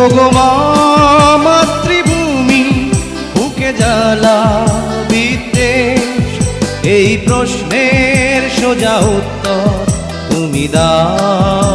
ওগো মা মাতৃভূমি বুকে জ্বালা বিদ্বেষ। এই প্রশ্নের সোজা উত্তর তুমি দাও।